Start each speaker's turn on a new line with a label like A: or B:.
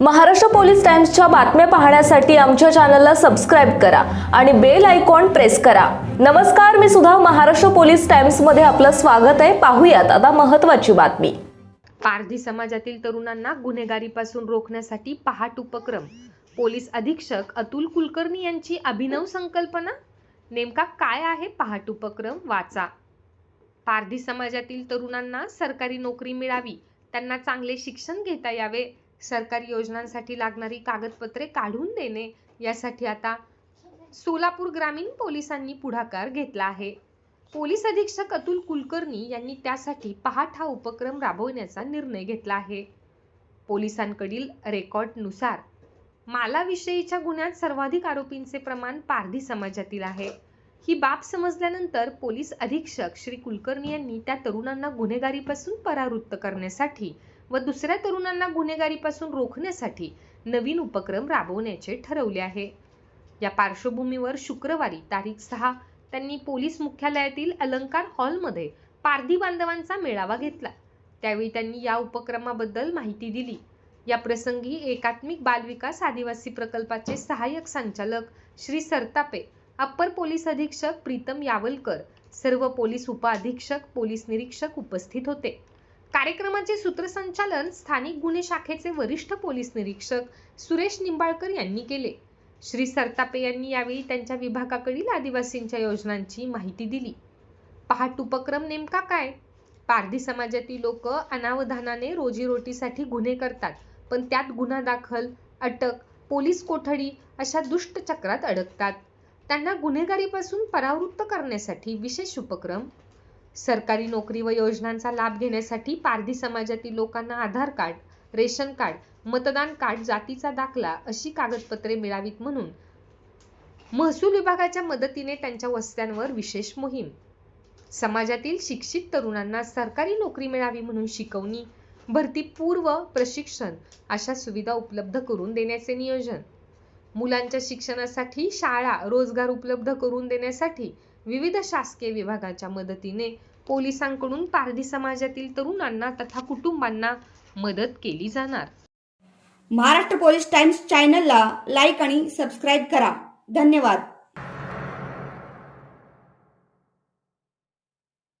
A: Maharashtra police टाइम्सच्या बातम्या पाहण्यासाठी आमच्या चॅनलला सबस्क्राईब करा आणि बेल आयकॉन प्रेस करा. नमस्कार मी सुद्धा महाराष्ट्र पोलीस टाइम्समध्ये आपलं स्वागत आहे. पाहूयात आता महत्वाची बातमी.
B: पारधी समाजातील तरुणांना गुन्हेगारीपासून रोखण्यासाठी पहाट उपक्रम. पोलीस अधीक्षक अतुल कुलकर्णी यांची अभिनव संकल्पना? नेमका काय आहे पहाट उपक्रम? वाचा. पारधी समाजातील तरुणांना सरकारी नोकरी मिळावी त्यांना चांगले शिक्षण घेता यावे सरकारी योजनांसाठी लागणारी कागदपत्रे काढून देणे यासाठी आता सोलापूर ग्रामीण पोलिसांनी पुढाकार घेतला आहे. पोलीस अधीक्षक अतुल कुलकर्णी यांनी त्यासाठी पहाट हा उपक्रम राबवण्याचा निर्णय घेतला आहे. पोलिसांकडील रेकॉर्डनुसार मालाविषयीच्या गुन्ह्यात सर्वाधिक आरोपींचे प्रमाण पारधी समाजातील आहे. ही बाब समजल्यानंतर पोलीस अधीक्षक श्री कुलकर्णी यांनी त्या तरुणांना गुन्हेगारीपासून परावृत्त करण्यासाठी व दुसऱ्या तरुणांना गुन्हेगारीपासून रोखण्यासाठी नवीन उपक्रम राबवण्याचे ठरवले आहे. या पार्श्वभूमीवर शुक्रवारी तारीख सहा त्यांनी पोलीस मुख्यालयातील अलंकार हॉलमध्ये पारधी बांधवांचा मेळावा घेतला. त्यावेळी त्यांनी या उपक्रमाबद्दल माहिती दिली. या प्रसंगी एकात्मिक बालविकास आदिवासी प्रकल्पाचे सहाय्यक संचालक श्री सरतापे अप्पर पोलीस अधीक्षक प्रीतम यावलकर सर्व पोलीस उपअधीक्षक पोलीस निरीक्षक उपस्थित होते. कार्यक्रमाचे सूत्रसंचालन स्थानिक गुन्हे शाखेचे वरिष्ठ पोलीस निरीक्षक सुरेश निंबाळकर यांनी केले. श्री सरतापे यांनी यावेळी त्यांच्या विभागाकडील आदिवासींच्या योजनांची माहिती दिली. पहाट उपक्रम नेमका काय? पारधी समाजातील लोक अनावधानाने रोजीरोटीसाठी गुन्हे करतात पण त्यात गुन्हा दाखल अटक पोलीस कोठडी अशा दुष्ट चक्रात अडकतात. त्यांना गुन्हेगारीपासून परावृत्त करण्यासाठी विशेष उपक्रम सरकारी नोकरी व योजनांचा लाभ घेण्यासाठी पारधी समाजातील लोकांना आधार कार्ड रेशन कार्ड मतदान कार्ड जातीचा दाखला अशी कागदपत्रे मिळावीत म्हणून महसूल विभागाच्या मदतीने त्यांच्या वस्त्यांवर विशेष मोहीम. समाजातील शिक्षित तरुणांना सरकारी नोकरी मिळावी म्हणून शिकवणी भरती पूर्व प्रशिक्षण अशा सुविधा उपलब्ध करून देण्याचे नियोजन. मुलांच्या शिक्षणासाठी शाळा रोजगार उपलब्ध करून देण्यासाठी विविध शासकीय विभागाच्या मदतीने पोलिसांकडून पारधी समाजातील तरुणांना तथा कुटुंबांना मदत केली जाणार.
C: महाराष्ट्र पोलीस टाइम्स चॅनलला लाईक आणि सबस्क्राईब करा. धन्यवाद.